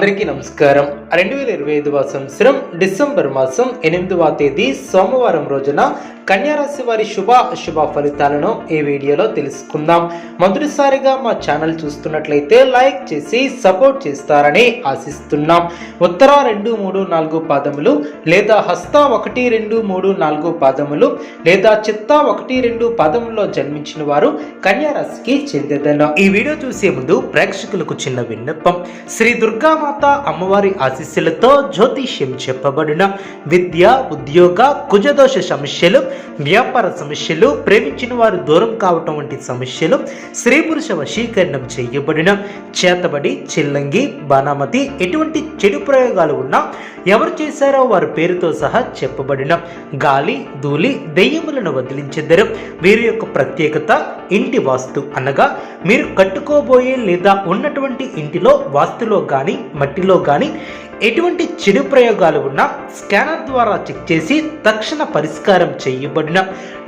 అందరికీ నమస్కారం. రెండు వేల ఇరవై ఐదవ సంవత్సరం డిసెంబర్ మాసం ఎనిమిదవ తేదీ సోమవారం రోజున కన్యారాశి వారి శుభ అశుభ ఫలితాలను ఈ వీడియోలో తెలుసుకుందాం. మొదటిసారిగా మా ఛానల్ చూస్తున్నట్లయితే లైక్ చేసి సపోర్ట్ చేస్తారని ఆశిస్తున్నాం. ఉత్తర రెండు మూడు నాలుగు పాదములు లేదా హస్త ఒకటి రెండు మూడు నాలుగు పాదములు లేదా చిత్త ఒకటి రెండు పాదములో జన్మించిన వారు కన్యారాశికి చెందేదను ఈ వీడియో చూసే ముందు ప్రేక్షకులకు చిన్న విన్నపం. శ్రీ మాత అమ్మవారి ఆశీస్సులతో జ్యోతిష్యం చెప్పబడిన విద్య ఉద్యోగ కుజదోష సమస్యలు వ్యాపార సమస్యలు ప్రేమించిన వారు దూరం కావటం వంటి సమస్యలు స్త్రీ పురుష వశీకరణం చేయబడిన చేతబడి చిల్లంగి బాణామతి ఎటువంటి చెడు ప్రయోగాలు ఉన్నా ఎవరు చేశారో వారి పేరుతో సహా చెప్పబడిన. గాలి ధూళి దెయ్యములను వదిలించెదరు. వీరి యొక్క ప్రత్యేకత ఇంటి వాస్తు అనగా మీరు కట్టుకోబోయే లేదా ఉన్నటువంటి ఇంటిలో వాస్తులో కానీ మట్టిలో కానీ ఎటువంటి చెడు ప్రయోగాలు ఉన్నా స్కానర్ ద్వారా చెక్ చేసి తక్షణ పరిష్కారం చేయబడిన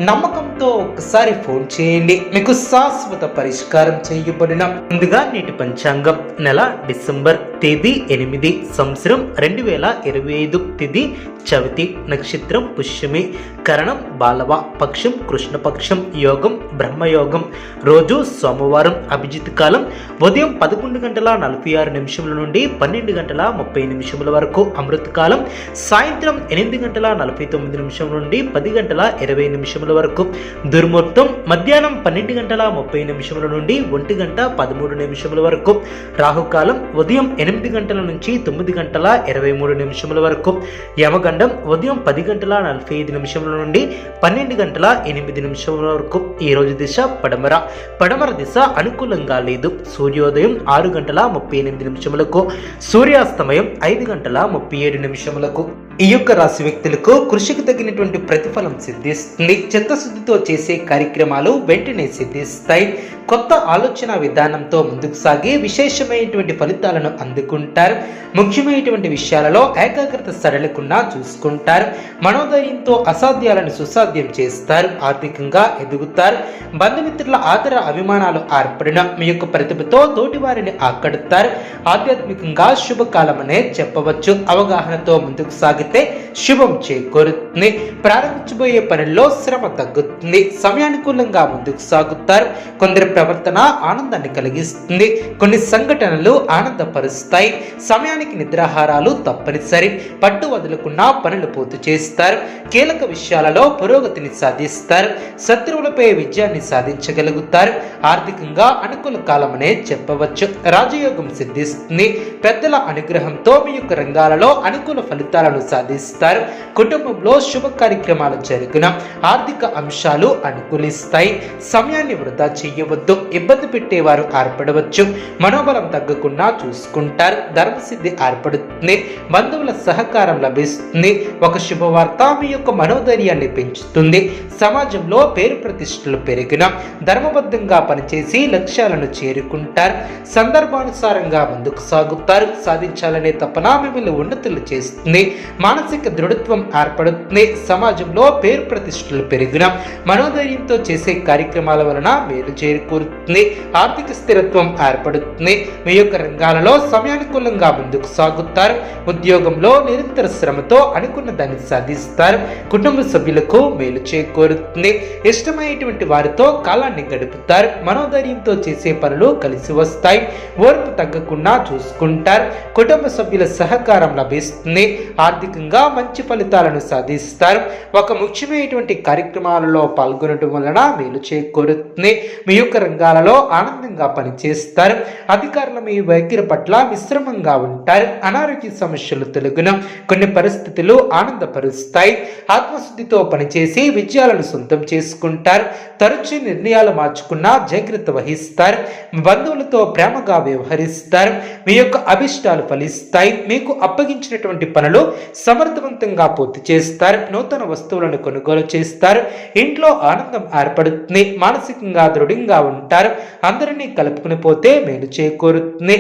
నమ్మకంతో ఒకసారి ఫోన్ చేయండి. మీకు శాశ్వత పరిష్కారం చేయబడిన ముందుగా నేటి పంచాంగం నెల డిసెంబర్ తేదీ ఎనిమిది సంవత్సరం రెండు వేల ఇరవై ఐదు తేదీ చవితి నక్షత్రం పుష్యమి కరణం బాలవ పక్షం కృష్ణపక్షం యోగం బ్రహ్మయోగం రోజు సోమవారం అభిజిత్ కాలం ఉదయం పదకొండు గంటల నలభై ఆరు నిమిషముల నుండి పన్నెండు గంటల ముప్పై నిమిషముల వరకు అమృతకాలం. సాయంత్రం ఎనిమిది గంటల నలభై తొమ్మిది నిమిషం నుండి పది గంటల ఇరవై నిమిషముల వరకు. దుర్ముహూర్తం మధ్యాహ్నం పన్నెండు గంటల ముప్పై నిమిషముల నుండి ఒంటి గంట పదమూడు నిమిషముల వరకు. రాహుకాలం ఉదయం ఎనిమిది గంటల నుంచి తొమ్మిది గంటల ఇరవై మూడు నిమిషముల వరకు. యమగండం ఉదయం పది గంటల నలభై ఐదు నిమిషముల నుండి పన్నెండు గంటల ఎనిమిది నిమిషముల వరకు. ఈరోజు దిశ పడమర. పడమర దిశ అనుకూలంగా లేదు. సూర్యోదయం ఆరు గంటల ముప్పై ఎనిమిది నిమిషములకు. సూర్యాస్తమయం ఐదు గంటల ముప్పై ఏడు నిమిషములకు ఈ యొక్క రాశి వ్యక్తులకు కృషికి తగినటువంటి ప్రతిఫలం సిద్ధిస్తుంది. చిత్తశుద్ధితో చేసే కార్యక్రమాలు వెంటనే సిద్ధిస్తాయి. కొత్త ఆలోచన విధానంతో ముందుకు సాగి విశేషమైనటువంటి ఫలితాలను అందుకుంటారు. ముఖ్యమైనటువంటి విషయాలలో ఏకాగ్రత సరళకుండా చూసుకుంటారు. మనోధైర్యంతో అసాధ్యాలను సుసాధ్యం చేస్తారు. ఆర్థికంగా ఎదుగుతారు. బంధుమిత్రుల ఆదర అభిమానాలు ఏర్పడిన మీ యొక్క ప్రతిభతో తోటి వారిని ఆకడుతారు ఆధ్యాత్మికంగా శుభకాలమనే చెప్పవచ్చు. అవగాహనతో ముందుకు సాగి సాగితే శుభం చేకూరుతుంది. ప్రారంభించబోయే పనుల్లో శ్రమ తగ్గుతుంది. సమయానుకూలంగా ముందుకు సాగుతారు. కొందరి ప్రవర్తన ఆనందాన్ని కలిగిస్తుంది. కొన్ని సంఘటనలు ఆనందపరుస్తాయి. సమయానికి నిద్రాహారాలు తప్పనిసరి. పట్టు వదులుకున్న పనులు పూర్తి చేస్తారు. కీలక విషయాలలో పురోగతిని సాధిస్తారు. శత్రువులపై విజయాన్ని సాధించగలుగుతారు. ఆర్థికంగా అనుకూల కాలమనే చెప్పవచ్చు. రాజయోగం సిద్ధిస్తుంది. పెద్దల అనుగ్రహంతో మీ యొక్క రంగాలలో అనుకూల ఫలితాలను సాధిస్తారు. కుటుంబంలో శుభ కార్యక్రమాలు జరిగిన ఆర్థిక అంశాలు అనుకూలిస్తాయి. సమయాన్ని వృధా చేయవద్దు. ఇబ్బంది పెట్టేవారు ఏర్పడవచ్చు. మనోబలం తగ్గకుండా చూసుకుంటారు. ధర్మసిద్ధి ఏర్పడుతుంది. బంధువుల సహకారం లభిస్తుంది. ఒక శుభవార్త మీ యొక్క మనోధైర్యాన్ని పెంచుతుంది. సమాజంలో పేరు ప్రతిష్టలు పెరిగిన ధర్మబద్ధంగా పనిచేసి లక్ష్యాలను చేరుకుంటారు. సందర్భానుసారంగా ముందుకు సాగుతారు. సాధించాలనే తపన మిమ్మల్ని ఉన్నతులు చేస్తుంది. మానసిక దృఢత్వం ఏర్పడుతుంది. సమాజంలో పేరు ప్రతిష్టలు పెరిగిన మనోధైర్యంతో చేసే కార్యక్రమాల వలన మేలు చేకూరుతుంది. ఆర్థిక స్థిరత్వం ఏర్పడుతుంది. మీ యొక్క రంగాలలో సమయానుకూలంగా ముందుకు సాగుతారు. ఉద్యోగంలో నిరంతర శ్రమతో అనుకున్న దాన్ని సాధిస్తారు. కుటుంబ సభ్యులకు మేలు చేకూరుతుంది. ఇష్టమైనటువంటి వారితో కాలాన్ని గడుపుతారు. మనోధైర్యంతో చేసే పనులు కలిసి వస్తాయి. ఓర్పు తగ్గకుండా చూసుకుంటారు. కుటుంబ సభ్యుల సహకారం లభిస్తుంది. ఆర్థిక ఆర్థికంగా మంచి ఫలితాలను సాధిస్తారు. ఒక ముఖ్యమైనటువంటి కార్యక్రమాలలో పాల్గొనడం వలన మేలు చేకూరుతుంది. మీ యొక్క రంగాలలో ఆనందంగా పనిచేస్తారు. అధికారులు మీ వైఖరి పట్ల మిశ్రమంగా ఉంటారు. అనారోగ్య సమస్యలు తొలగిన కొన్ని పరిస్థితులు ఆనందపరుస్తాయి. ఆత్మశుద్ధితో పనిచేసి విజయాలను సొంతం చేసుకుంటారు. తరచూ నిర్ణయాలు మార్చుకున్నా జాగ్రత్త వహిస్తారు. బంధువులతో ప్రేమగా వ్యవహరిస్తారు. మీ యొక్క అభిష్టాలు ఫలిస్తాయి. మీకు అప్పగించినటువంటి పనులు సమర్థవంతంగా పూర్తి చేస్తారు. నూతన వస్తువులను కొనుగోలు చేస్తారు. ఇంట్లో ఆనందం ఏర్పడుతుంది. మానసికంగా దృఢంగా ఉంటారు. అందరినీ కలుపుకుని పోతే మేలు చేకూరుతుంది.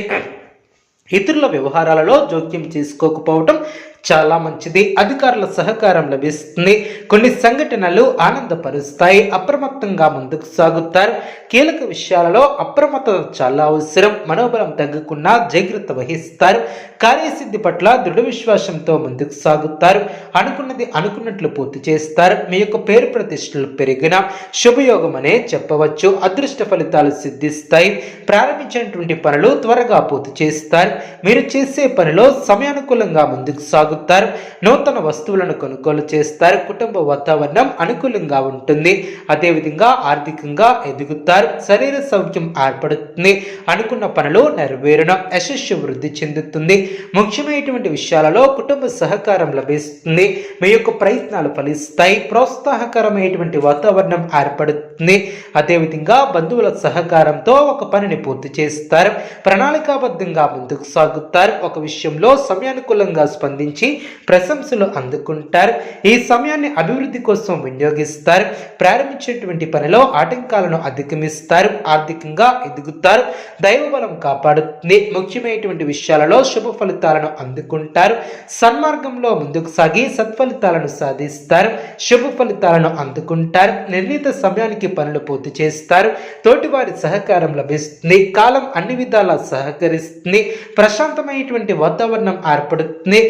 ఇతరుల వ్యవహారాలలో జోక్యం చేసుకోకపోవటం చాలా మంచిది. అధికారుల సహకారం లభిస్తుంది. కొన్ని సంఘటనలు ఆనందపరుస్తాయి. అప్రమత్తంగా ముందుకు సాగుతారు. కీలక విషయాలలో అప్రమత్తత చాలా అవసరం. మనోబలం తగ్గకుండా జాగ్రత్త వహిస్తారు. కార్యసిద్ధి పట్ల దృఢ విశ్వాసంతో ముందుకు సాగుతారు. అనుకున్నది అనుకున్నట్లు పూర్తి చేస్తారు. మీ యొక్క పేరు ప్రతిష్టలు పెరిగిన శుభయోగం అనే చెప్పవచ్చు. అదృష్ట ఫలితాలు సిద్ధిస్తాయి. ప్రారంభించినటువంటి పనులు త్వరగా పూర్తి చేస్తారు. మీరు చేసే పనిలో సమయానుకూలంగా ముందుకు సాగు సాగుతారు నూతన వస్తువులను కొనుగోలు చేస్తారు కుటుంబ వాతావరణం అనుకూలంగా ఉంటుంది. అదేవిధంగా ఆర్థికంగా ఎదుగుతారు శరీర సౌఖ్యం ఏర్పడుతుంది అనుకున్న పనులు నెరవేరడం యశస్సు వృద్ధి చెందుతుంది. ముఖ్యమైనటువంటి విషయాలలో కుటుంబ సహకారం లభిస్తుంది మీ యొక్క ప్రయత్నాలు ఫలిస్తాయి ప్రోత్సాహకరమైనటువంటి వాతావరణం ఏర్పడుతుంది. అదేవిధంగా బంధువుల సహకారంతో ఒక పనిని పూర్తి చేస్తారు ప్రణాళికాబద్ధంగా ముందుకు సాగుతారు. ఒక విషయంలో సమయానుకూలంగా స్పందించి ప్రశంసలు అందుకుంటారు. ఈ సమయాన్ని అభివృద్ధి కోసం వినియోగిస్తారు. ప్రారంభించేటువంటి పనిలో ఆటంకాలను అధిగమిస్తారు. ఆర్థికంగా ఎదుగుతారు. దైవబలం కాపాడుతుంది. ముఖ్యమైనటువంటి విషయాలలో శుభ ఫలితాలను అందుకుంటారు. సన్మార్గంలో ముందుకు సాగి సత్ఫలితాలను సాధిస్తారు. శుభ ఫలితాలను అందుకుంటారు. నిర్ణీత సమయానికి పనులు పూర్తి చేస్తారు. తోటివారి సహకారం లభిస్తుంది. కాలం అన్ని విధాలా సహకరిస్తుంది. ప్రశాంతమైనటువంటి వాతావరణం ఏర్పడుతుంది.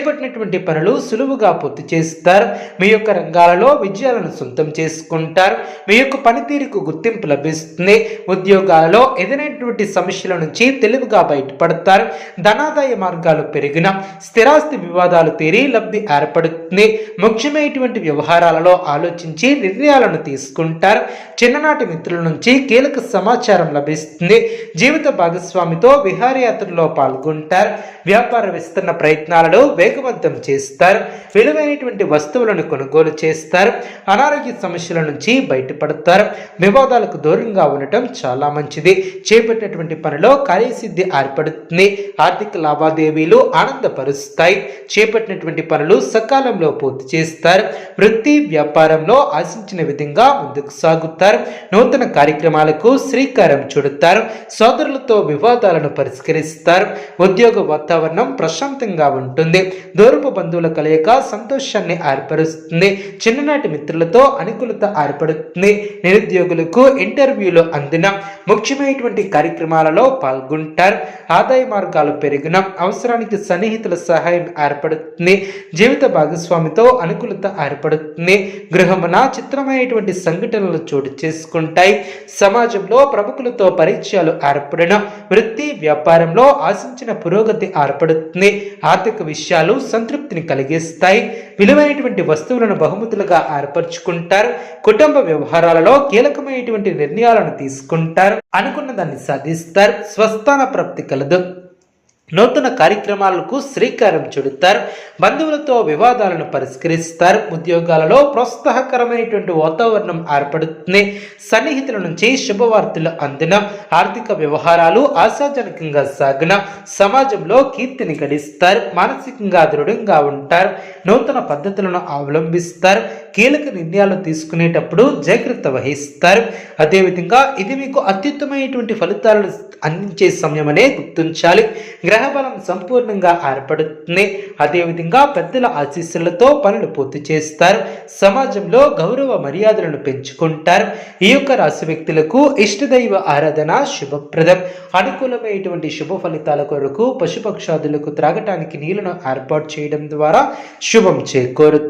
చేపట్టినటువంటి పనులు సులువుగా పూర్తి చేస్తారు. మీ యొక్క రంగాలలో విజయాలను సొంతం చేసుకుంటారు. మీ యొక్క పనితీరుకు గుర్తింపు లభిస్తుంది. ఉద్యోగాలలో ఏదైనటువంటి సమస్యల నుంచి తెలివిగా బయటపడతారు. ధనాదాయ మార్గాలు పెరిగిన స్థిరాస్తి వివాదాలు తీరి లబ్ధి ఏర్పడుతుంది. ముఖ్యమైనటువంటి వ్యవహారాలలో ఆలోచించి నిర్ణయాలను తీసుకుంటారు. చిన్ననాటి మిత్రుల నుంచి కీలక సమాచారం లభిస్తుంది. జీవిత భాగస్వామితో విహారయాత్రలో పాల్గొంటారు. వ్యాపార విస్తరణ ప్రయత్నాలలో వేగవంతం చేస్తారు విలువైనటువంటి వస్తువులను కొనుగోలు చేస్తారు అనారోగ్య సమస్యల నుంచి బయటపడతారు. వివాదాలకు దూరంగా ఉండటం చాలా మంచిది. చేపట్టినటువంటి పనిలో కార్యసిద్ధి ఏర్పడుతుంది. ఆర్థిక లావాదేవీలు ఆనందపరుస్తాయి. చేపట్టినటువంటి పనులు సకాలంలో పూర్తి చేస్తారు. వృత్తి వ్యాపారంలో ఆశించిన విధంగా ముందుకు సాగుతారు. నూతన కార్యక్రమాలకు శ్రీకారం చుడతారు. సోదరులతో వివాదాలను పరిష్కరిస్తారు. ఉద్యోగ వాతావరణం ప్రశాంతంగా ఉంటుంది. దూరపు బంధువుల కలయిక సంతోషాన్ని ఏర్పరుస్తుంది. చిన్ననాటి మిత్రులతో అనుకూలత ఏర్పడుతుంది. నిరుద్యోగులకు ఇంటర్వ్యూలు అందిన ముఖ్యమైనటువంటి కార్యక్రమాలలో పాల్గొంటారు. ఆదాయ మార్గాలు పెరిగిన అవసరానికి సన్నిహితుల సహాయం ఏర్పడుతుంది. జీవిత భాగస్వామితో అనుకూలత ఏర్పడుతుంది. గృహమున చిత్రమైనటువంటి సంఘటనలు చోటు చేసుకుంటాయి. సమాజంలో ప్రముఖులతో పరిచయాలు ఏర్పడిన వృత్తి వ్యాపారంలో ఆశించిన పురోగతి ఏర్పడుతుంది. ఆర్థిక విషయాలు విషయాలు సంతృప్తిని కలిగిస్తాయి. విలువైనటువంటి వస్తువులను బహుమతులుగా ఏర్పరచుకుంటారు. కుటుంబ వ్యవహారాలలో కీలకమైనటువంటి నిర్ణయాలను తీసుకుంటారు. అనుకున్న దాన్ని సాధిస్తారు. స్వస్థాన ప్రాప్తి కలదు. నూతన కార్యక్రమాలకు శ్రీకారం చుడతారు. బంధువులతో వివాదాలను పరిష్కరిస్తారు. ఉద్యోగాలలో ప్రోత్సాహకరమైనటువంటి వాతావరణం ఏర్పడుతుంది. సన్నిహితుల నుంచి శుభవార్తలు అందిన ఆర్థిక వ్యవహారాలు ఆశాజనకంగా సాగిన సమాజంలో కీర్తిని గడిస్తారు. మానసికంగా దృఢంగా ఉంటారు. నూతన పద్ధతులను అవలంబిస్తారు. కీలక నిర్ణయాలు తీసుకునేటప్పుడు జాగ్రత్త వహిస్తారు. అదేవిధంగా ఇది మీకు అత్యుత్తమైనటువంటి ఫలితాలను అందించే సమయమనే గుర్తించాలి. గ్రహబలం సంపూర్ణంగా ఏర్పడుతుంది. అదేవిధంగా పెద్దల ఆశీస్సులతో పనులు పూర్తి చేస్తారు. సమాజంలో గౌరవ మర్యాదలను పెంచుకుంటారు. ఈ యొక్క రాశి వ్యక్తులకు ఇష్టదైవ ఆరాధన శుభప్రదం. అనుకూలమైనటువంటి శుభ ఫలితాల కొరకు పశుపక్షాదులకు త్రాగటానికి నీళ్ళను ఏర్పాటు చేయడం ద్వారా శుభం చేకూరుతుంది.